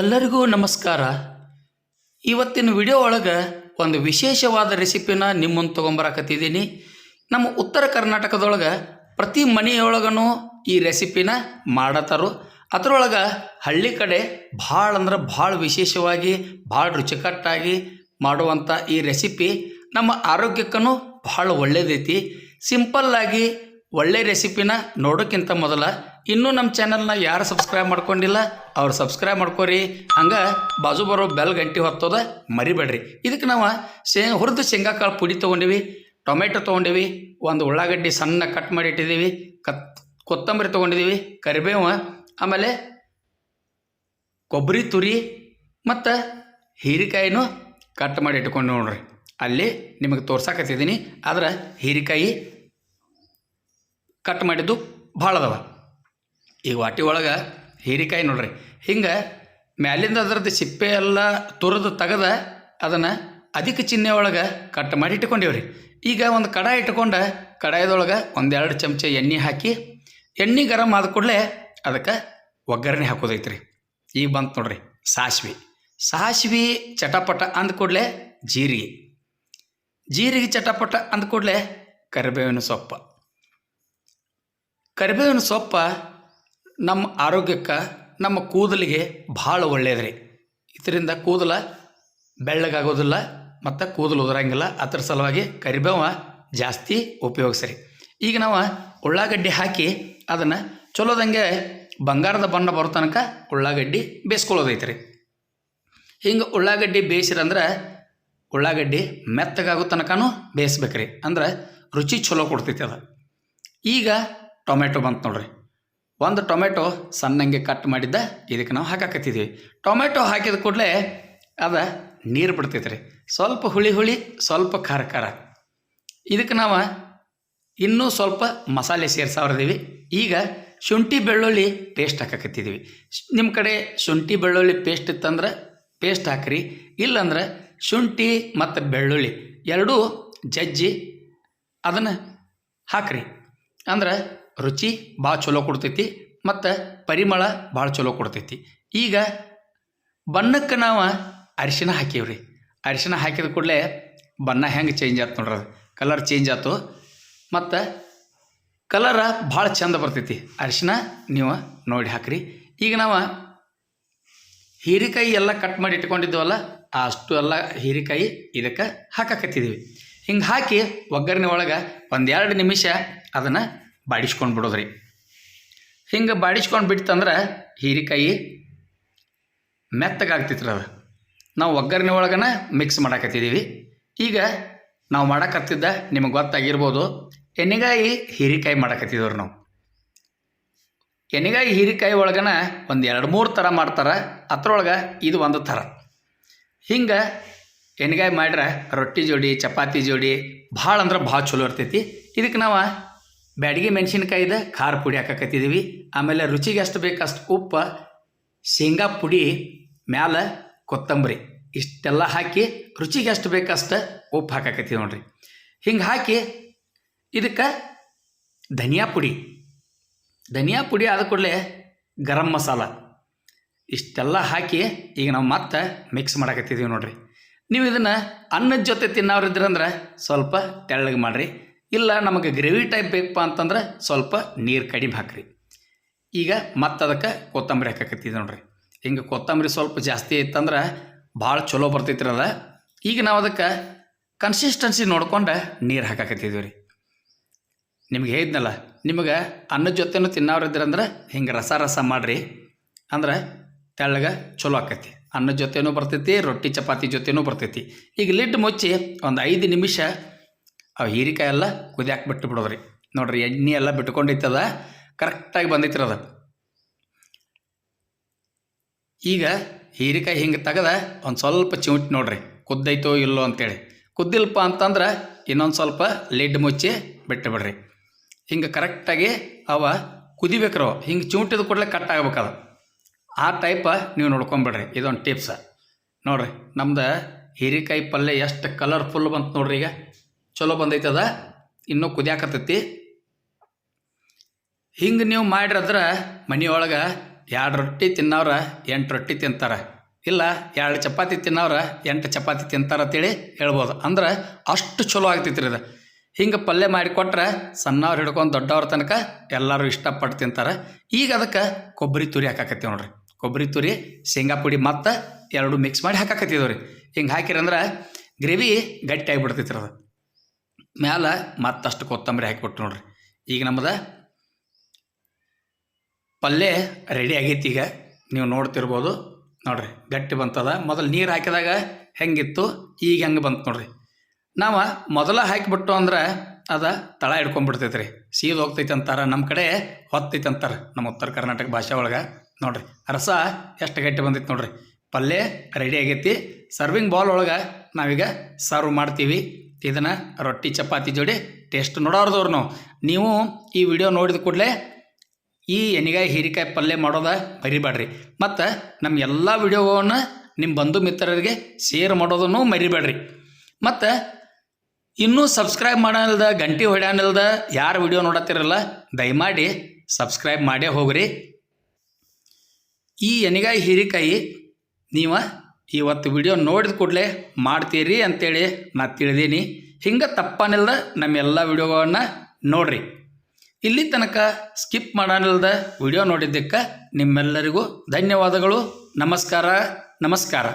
ಎಲ್ಲರಿಗೂ ನಮಸ್ಕಾರ. ಇವತ್ತಿನ ವಿಡಿಯೋ ಒಳಗೆ ಒಂದು ವಿಶೇಷವಾದ ರೆಸಿಪಿನ ನಿಮ್ಮನ್ನು ತೊಗೊಂಬರಕತ್ತಿದ್ದೀನಿ. ನಮ್ಮ ಉತ್ತರ ಕರ್ನಾಟಕದೊಳಗೆ ಪ್ರತಿ ಮನೆಯೊಳಗೂ ಈ ರೆಸಿಪಿನ ಮಾಡತ್ತಾರು ಅದರೊಳಗೆ ಹಳ್ಳಿ ಕಡೆ ಭಾಳ ಅಂದ್ರೆ ಭಾಳ ವಿಶೇಷವಾಗಿ, ಭಾಳ ರುಚಿಕಟ್ಟಾಗಿ ಮಾಡುವಂಥ ಈ ರೆಸಿಪಿ ನಮ್ಮ ಆರೋಗ್ಯಕ್ಕೂ ಭಾಳ ಒಳ್ಳೆಯದೈತಿ ಸಿಂಪಲ್ಲಾಗಿ ಒಳ್ಳೆ ರೆಸಿಪಿನ ನೋಡೋಕ್ಕಿಂತ ಮೊದಲ ಇನ್ನೂ ನಮ್ಮ ಚಾನಲ್ನ ಯಾರು ಸಬ್ಸ್ಕ್ರೈಬ್ ಮಾಡ್ಕೊಂಡಿಲ್ಲ, ಅವ್ರು ಸಬ್ಸ್ಕ್ರೈಬ್ ಮಾಡ್ಕೊರಿ. ಹಂಗೆ ಬಾಜು ಬರೋ ಬೆಲ್ ಗಂಟೆ ಹೊತ್ತೋದ ಮರಿಬೇಡ್ರಿ. ಇದಕ್ಕೆ ನಾವು ಶೇ, ಹುರಿದು ಶೇಂಗಾಕಾಳು ಪುಡಿ ತೊಗೊಂಡಿವಿ, ಟೊಮೆಟೊ ತೊಗೊಂಡಿವಿ, ಒಂದು ಉಳ್ಳಾಗಡ್ಡಿ ಸಣ್ಣ ಕಟ್ ಮಾಡಿ ಇಟ್ಟಿದ್ದೀವಿ ಕತ್, ಕೊತ್ತಂಬರಿ ತೊಗೊಂಡಿದ್ದೀವಿ ಕರಿಬೇವು, ಆಮೇಲೆ ಕೊಬ್ಬರಿ ತುರಿ ಮತ್ತು ಹೀರೆಕಾಯಿನೂ ಕಟ್ ಮಾಡಿ ಇಟ್ಕೊಂಡು ನೋಡ್ರಿ. ಅಲ್ಲಿ ನಿಮಗೆ ತೋರ್ಸಾಕತ್ತಿದ್ದೀನಿ ಆದ್ರೆ ಹೀರಿಕಾಯಿ ಕಟ್ ಮಾಡಿದ್ದು ಭಾಳ ಅದಾವ. ಈಗ ವಾಟಿ ಒಳಗೆ ಹೀರಿಕಾಯಿ ನೋಡ್ರಿ. ಹಿಂಗೆ ಮ್ಯಾಲಿಂದ ಅದರದ್ದು ಸಿಪ್ಪೆ ಎಲ್ಲ ತುರಿದು ತೆಗೆದ ಅದನ್ನು ಅಧಿಕ ಚಿಹ್ನೆ ಒಳಗೆ ಕಟ್ ಮಾಡಿ ಇಟ್ಕೊಂಡೇವ್ರಿ. ಈಗ ಒಂದು ಕಡಾಯಿ ಇಟ್ಕೊಂಡು ಕಡಾಯದೊಳಗೆ ಒಂದೆರಡು ಚಮಚ ಎಣ್ಣೆ ಹಾಕಿ, ಎಣ್ಣೆ ಗರಂ ಆದ ಕೂಡಲೇ ಅದಕ್ಕೆ ಒಗ್ಗರಣೆ ಹಾಕೋದೈತ್ರಿ. ಈಗ ಬಂತು ನೋಡ್ರಿ, ಸಾಸ್ವಿ. ಸಾಸ್ವಿ ಚಟಪಟ ಅಂದ ಕೂಡಲೇ ಜೀರಿಗೆ. ಜೀರಿಗೆ ಚಟಪಟ ಅಂದ ಕೂಡಲೇ ಕರಿಬೇವಿನ ಸೊಪ್ಪು. ಕರಿಬೇವಿನ ಸೊಪ್ಪ ನಮ್ಮ ಆರೋಗ್ಯಕ್ಕೆ, ನಮ್ಮ ಕೂದಲಿಗೆ ಭಾಳ ಒಳ್ಳೆಯದ್ರಿ ಇದರಿಂದ ಕೂದಲ ಬೆಳ್ಳಗಾಗೋದಿಲ್ಲ ಮತ್ತು ಕೂದಲು ಉದುರಂಗಿಲ್ಲ. ಅದ್ರ ಸಲುವಾಗಿ ಕರಿಬೇವ ಜಾಸ್ತಿ ಉಪಯೋಗಿಸ್ರಿ. ಈಗ ನಾವು ಉಳ್ಳಾಗಡ್ಡಿ ಹಾಕಿ ಅದನ್ನು ಚಲೋದಂಗೆ ಬಂಗಾರದ ಬಣ್ಣ ಬರೋ ತನಕ ಉಳ್ಳಾಗಡ್ಡಿ ಬೇಯಿಸ್ಕೊಳ್ಳೋದೈತ್ರಿ. ಹಿಂಗೆ ಉಳ್ಳಾಗಡ್ಡಿ ಬೇಯಿಸಿರಂದ್ರೆ ಉಳ್ಳಾಗಡ್ಡಿ ಮೆತ್ತಗಾಗೋ ತನಕನೂ ಬೇಯಿಸ್ಬೇಕ್ರಿ. ಅಂದ್ರೆ ರುಚಿ ಚಲೋ ಕೊಡ್ತೈತಿ ಅದು. ಈಗ ಟೊಮೆಟೊ ಬಂತು ನೋಡ್ರಿ. ಒಂದು ಟೊಮೆಟೊ ಸಣ್ಣಂಗೆ ಕಟ್ ಮಾಡಿದ್ದ ಇದಕ್ಕೆ ನಾವು ಹಾಕಾಕತ್ತಿದ್ದೀವಿ ಟೊಮೆಟೊ ಹಾಕಿದ ಕೂಡಲೇ ಅದು ನೀರು ಬಿಡ್ತೈತೆ ರೀ ಸ್ವಲ್ಪ ಹುಳಿ ಹುಳಿ, ಸ್ವಲ್ಪ ಖಾರ ಖಾರ. ಇದಕ್ಕೆ ನಾವು ಇನ್ನೂ ಸ್ವಲ್ಪ ಮಸಾಲೆ ಸೇರಿಸಾವ್ರದೀವಿ ಈಗ ಶುಂಠಿ ಬೆಳ್ಳುಳ್ಳಿ ಪೇಸ್ಟ್ ಹಾಕಾಕತ್ತಿದ್ದೀವಿ ನಿಮ್ಮ ಕಡೆ ಶುಂಠಿ ಬೆಳ್ಳುಳ್ಳಿ ಪೇಸ್ಟ್ ಇತ್ತಂದ್ರೆ ಪೇಸ್ಟ್ ಹಾಕ್ರಿ. ಇಲ್ಲಂದ್ರೆ ಶುಂಠಿ ಮತ್ತು ಬೆಳ್ಳುಳ್ಳಿ ಎರಡೂ ಜಜ್ಜಿ ಅದನ್ನು ಹಾಕ್ರಿ. ಅಂದ್ರೆ ರುಚಿ ಭಾಳ ಚಲೋ ಕೊಡ್ತೈತಿ, ಮತ್ತು ಪರಿಮಳ ಭಾಳ ಚಲೋ ಕೊಡ್ತೈತಿ. ಈಗ ಬಣ್ಣಕ್ಕೆ ನಾವು ಅರಿಶಿನ ಹಾಕೀವ್ರಿ. ಅರಿಶಿನ ಹಾಕಿದ ಕೂಡಲೇ ಬಣ್ಣ ಹೆಂಗೆ ಚೇಂಜ್ ಆಯ್ತು ನೋಡ್ರಿ ಕಲರ್ ಚೇಂಜ್ ಆಯ್ತು ಮತ್ತು ಕಲರ ಭಾಳ ಚಂದ ಬರ್ತೈತಿ. ಅರಿಶಿನ ನೀವು ನೋಡಿ ಹಾಕ್ರಿ. ಈಗ ನಾವು ಹೀರಿಕಾಯಿ ಎಲ್ಲ ಕಟ್ ಮಾಡಿ ಇಟ್ಕೊಂಡಿದ್ದೇವಲ್ಲ ಅಷ್ಟು ಎಲ್ಲ ಹೀರಿಕಾಯಿ ಇದಕ್ಕೆ ಹಾಕಕತ್ತಿದ್ದೀವಿ ಹಿಂಗೆ ಹಾಕಿ ಒಗ್ಗರಣೆ ಒಳಗೆ ಒಂದೆರಡು ನಿಮಿಷ ಅದನ್ನು ಬಾಡಿಸ್ಕೊಂಡು ಬಿಡೋದ್ರಿ. ಹಿಂಗೆ ಬಾಡಿಸ್ಕೊಂಡು ಬಿಡ್ತಂದ್ರೆ ಹೀರಿಕಾಯಿ ಮೆತ್ತಗಾಗ್ತಿತ್ತು ಅದು. ನಾವು ಒಗ್ಗರಣೆ ಒಳಗನ ಮಿಕ್ಸ್ ಮಾಡಾಕತ್ತಿದ್ದೀವಿ ಈಗ ನಾವು ಮಾಡಕತ್ತಿದ್ದ ನಿಮಗೆ ಗೊತ್ತಾಗಿರ್ಬೋದು, ಎಣ್ಣೆಗಾಯಿ ಹೀರಿಕಾಯಿ ಮಾಡಕತ್ತಿದ್ದವ್ರು ನಾವು. ಎಣ್ಣೆಗಾಯಿ ಹೀರಿಕಾಯಿ ಒಳಗನ ಒಂದು ಎರಡು ಮೂರು ಥರ ಮಾಡ್ತಾರೆ, ಅದ್ರೊಳಗೆ ಇದು ಒಂದು ಥರ ಹಿಂಗೆ ಎಣ್ಣೆಗಾಯಿ ಮಾಡ್ರೆ ರೊಟ್ಟಿ ಜೋಡಿ, ಚಪಾತಿ ಜೋಡಿ ಭಾಳ ಅಂದ್ರೆ ಭಾಳ ಚಲೋ ಇರ್ತೈತಿ. ಇದಕ್ಕೆ ನಾವು ಬ್ಯಾಡಗಿ ಮೆಣಸಿನ್ಕಾಯ್ದು ಖಾರ ಪುಡಿ ಹಾಕಕತ್ತಿದ್ದೀವಿ ಆಮೇಲೆ ರುಚಿಗೆ ಎಷ್ಟು ಬೇಕಷ್ಟು ಉಪ್ಪು, ಶೇಂಗಾ ಪುಡಿ, ಮ್ಯಾಲ ಕೊತ್ತಂಬರಿ. ಇಷ್ಟೆಲ್ಲ ಹಾಕಿ ರುಚಿಗೆ ಎಷ್ಟು ಬೇಕಷ್ಟು ಉಪ್ಪು ಹಾಕಕತ್ತೀವಿ ನೋಡ್ರಿ. ಹಿಂಗೆ ಹಾಕಿ ಇದಕ್ಕೆ ಧನಿಯಾ ಪುಡಿ. ಧನಿಯಾ ಪುಡಿ ಆದ ಕೂಡಲೇ ಗರಂ ಮಸಾಲ. ಇಷ್ಟೆಲ್ಲ ಹಾಕಿ ಈಗ ನಾವು ಮತ್ತೆ ಮಿಕ್ಸ್ ಮಾಡಕತ್ತಿದ್ದೀವಿ ನೋಡ್ರಿ. ನೀವು ಇದನ್ನು ಅನ್ನದ ಜೊತೆ ತಿನ್ನೋರಿದ್ರಂದ್ರೆ ಸ್ವಲ್ಪ ತೆಳ್ಳಗೆ ಮಾಡಿರಿ. ಇಲ್ಲ, ನಮಗೆ ಗ್ರೇವಿ ಟೈಪ್ ಬೇಕಪ್ಪ ಅಂತಂದ್ರೆ ಸ್ವಲ್ಪ ನೀರು ಕಡಿಮೆ ಹಾಕ್ರಿ. ಈಗ ಮತ್ತೆ ಅದಕ್ಕೆ ಕೊತ್ತಂಬರಿ ಹಾಕಕತ್ತಿದ್ದೆ ನೋಡ್ರಿ. ಹಿಂಗೆ ಕೊತ್ತಂಬರಿ ಸ್ವಲ್ಪ ಜಾಸ್ತಿ ಇತ್ತಂದ್ರೆ ಭಾಳ ಚಲೋ ಬರ್ತೈತ್ರಿ ಅದ. ಈಗ ನಾವು ಅದಕ್ಕೆ ಕನ್ಸಿಸ್ಟೆನ್ಸಿ ನೋಡ್ಕೊಂಡು ನೀರು ಹಾಕಕತ್ತಿದ್ದೀವಿ ರೀ. ನಿಮ್ಗೆ ಹೇಳಿದ್ನಲ್ಲ, ನಿಮಗೆ ಅನ್ನದ ಜೊತೆನೂ ತಿನ್ನೋರಿದ್ರಂದ್ರೆ ಹಿಂಗೆ ರಸ ರಸ ಮಾಡಿರಿ. ಅಂದ್ರೆ ತೆಳ್ಳಗೆ ಚಲೋ ಆಕೈತಿ ಅನ್ನದ ಜೊತೆನೂ ಬರ್ತೈತಿ, ರೊಟ್ಟಿ, ಚಪಾತಿ ಜೊತೆನೂ ಬರ್ತೈತಿ. ಈಗ ಲಿಡ್ ಮುಚ್ಚಿ ಒಂದು ಐದು ನಿಮಿಷ ಅವು ಹೀರಿಕಾಯಿ ಎಲ್ಲ ಕುದಿಯಾಕೆ ಬಿಟ್ಟು ಬಿಡೋದ್ರಿ ನೋಡ್ರಿ ಎಣ್ಣೆ ಎಲ್ಲ ಬಿಟ್ಕೊಂಡೈತದ ಕರೆಕ್ಟಾಗಿ ಬಂದೈತ್ರಿ ಅದು. ಈಗ ಹೀರಿಕಾಯಿ ಹಿಂಗೆ ತೆಗೆದ, ಒಂದು ಸ್ವಲ್ಪ ಚಿವುಟ್ ನೋಡ್ರಿ, ಕುದ್ದೈತೋ ಇಲ್ಲೋ ಅಂತೇಳಿ. ಕುದ್ದಿಲ್ಪ ಅಂತಂದ್ರೆ ಇನ್ನೊಂದು ಸ್ವಲ್ಪ ಲಿಡ್ ಮುಚ್ಚಿ ಬಿಟ್ಟು ಬಿಡ್ರಿ ಹಿಂಗೆ ಕರೆಕ್ಟಾಗಿ ಅವ ಕುದಿಬೇಕ್ರವ ಹಿಂಗೆ ಚಿಮುಟಿದ ಕೂಡಲೇ ಕಟ್ ಆಗ್ಬೇಕದ. ಆ ಟೈಪ ನೀವು ನೋಡ್ಕೊಂಬಿಡ್ರಿ, ಇದೊಂದು ಟಿಪ್ಸ ನೋಡ್ರಿ, ನಮ್ದು ಹೀರಿಕಾಯಿ ಪಲ್ಯ ಎಷ್ಟು ಕಲರ್ಫುಲ್ ಬಂತು ನೋಡ್ರಿ ಈಗ. ಚಲೋ ಬಂದೈತದ? ಇನ್ನೂ ಕುದಿಯಾಕತ್ತೈತಿ? ಹಿಂಗೆ ನೀವು ಮಾಡಿರದ್ರೆ ಮನೆಯೊಳಗೆ ಎರಡು ರೊಟ್ಟಿ ತಿನ್ನೋರ ಎಂಟು ರೊಟ್ಟಿ ತಿಂತಾರೆ. ಇಲ್ಲ, ಎರಡು ಚಪಾತಿ ತಿನ್ನೋರ ಎಂಟು ಚಪಾತಿ ತಿಂತಾರ ಅಂತೇಳಿ ಹೇಳ್ಬೋದು. ಅಂದ್ರೆ ಅಷ್ಟು ಚಲೋ ಆಗ್ತೈತಿ ರೀ ಅದು. ಹಿಂಗೆ ಪಲ್ಯ ಮಾಡಿಕೊಟ್ರೆ ಸಣ್ಣವ್ರು ಹಿಡ್ಕೊಂಡು ದೊಡ್ಡವ್ರ ತನಕ ಎಲ್ಲರೂ ಇಷ್ಟಪಟ್ಟು ತಿಂತಾರೆ. ಈಗ ಅದಕ್ಕೆ ಕೊಬ್ಬರಿ ತುರಿ ಹಾಕಾಕತ್ತೀವಿ ನೋಡ್ರಿ. ಕೊಬ್ಬರಿ ತುರಿ, ಶೇಂಗಾ ಪುಡಿ ಮತ್ತು ಎರಡು ಮಿಕ್ಸ್ ಮಾಡಿ ಹಾಕಾಕತ್ತಿದ್ದೀವಿ ರೀ ಹಿಂಗೆ ಹಾಕಿರಂದ್ರೆ ಗ್ರೇವಿ ಗಟ್ಟಿ ಆಗಿಬಿಡ್ತೈತಿ ಅದು. ಮ್ಯಾಲ ಮತ್ತಷ್ಟು ಕೊತ್ತಂಬರಿ ಹಾಕಿಬಿಟ್ಟು ನೋಡ್ರಿ. ಈಗ ನಮ್ಮದ ಪಲ್ಯ ರೆಡಿ ಆಗೈತಿ ಈಗ. ನೀವು ನೋಡ್ತಿರ್ಬೋದು. ನೋಡ್ರಿ, ಗಟ್ಟಿ ಬಂತದ. ಮೊದಲು ನೀರು ಹಾಕಿದಾಗ ಹೆಂಗಿತ್ತು? ಈಗ ಹೆಂಗೆ ಬಂತು ನೋಡ್ರಿ. ನಾವು ಮೊದಲ ಹಾಕಿಬಿಟ್ಟು ಅಂದ್ರೆ ಅದು ತಳ ಹಿಡ್ಕೊಂಡ್ಬಿಡ್ತೈತೆ ರೀ ಸೀದ್ ಹೋಗ್ತೈತೆ ಅಂತಾರೆ ನಮ್ಮ ಕಡೆ ಹೊತ್ತೈತೆ ಅಂತಾರೆ, ನಮ್ಮ ಉತ್ತರ ಕರ್ನಾಟಕ ಭಾಷೆ ಒಳಗೆ. ನೋಡ್ರಿ, ರಸ ಎಷ್ಟು ಗಟ್ಟಿ ಬಂದೈತೆ ನೋಡ್ರಿ. ಪಲ್ಯ ರೆಡಿ ಆಗೈತಿ. ಸರ್ವಿಂಗ್ ಬಾಲ್ ಒಳಗೆ ನಾವೀಗ ಸರ್ವ್ ಮಾಡ್ತೀವಿ. ಇದನ್ನು ರೊಟ್ಟಿ, ಚಪಾತಿ ಜೋಡಿ ಟೇಸ್ಟ್ ನೋಡೋರ್ದವ್ರು ನಾವು ಈ ವಿಡಿಯೋ ನೋಡಿದ ಕೂಡಲೇ ಈ ಎಣ್ಗಾಯಿ ಹೀರಿಕಾಯಿ ಪಲ್ಯ ಮಾಡೋದ ಮರಿಬೇಡ್ರಿ. ಮತ್ತು ನಮ್ಮ ಎಲ್ಲ ವಿಡಿಯೋವನ್ನು ನಿಮ್ಮ ಬಂಧು ಮಿತ್ರರಿಗೆ ಶೇರ್ ಮಾಡೋದನ್ನು ಮರಿಬೇಡ್ರಿ. ಮತ್ತು ಇನ್ನೂ ಸಬ್ಸ್ಕ್ರೈಬ್ ಮಾಡೋಲ್ದ ಗಂಟೆ ಹೊಡ್ಯಾನಿಲ್ದ, ಯಾರು ವಿಡಿಯೋ ನೋಡತ್ತಿರಲ್ಲ, ದಯಮಾಡಿ ಸಬ್ಸ್ಕ್ರೈಬ್ ಮಾಡೇ ಹೋಗ್ರಿ. ಈ ಎಣ್ಗಾಯಿ ಹೀರಿಕಾಯಿ ನೀವು ಇವತ್ತು ವಿಡಿಯೋ ನೋಡಿದ ಕೂಡಲೇ ಮಾಡ್ತೀರಿ ಅಂತೇಳಿ ನಾ ತಿಳಿದೀನಿ. ಹಿಂಗೆ ತಪ್ಪನಿಲ್ದ ನಮ್ಮ ವಿಡಿಯೋಗಳನ್ನು ವಿಡಿಯೋಗಳನ್ನ ನೋಡ್ರಿ. ಇಲ್ಲಿ ತನಕ ಸ್ಕಿಪ್ ಮಾಡಾನಿಲ್ದ ವಿಡಿಯೋ ನೋಡಿದ್ದಕ್ಕೆ ನಿಮ್ಮೆಲ್ಲರಿಗೂ ಧನ್ಯವಾದಗಳು. ನಮಸ್ಕಾರ ನಮಸ್ಕಾರ.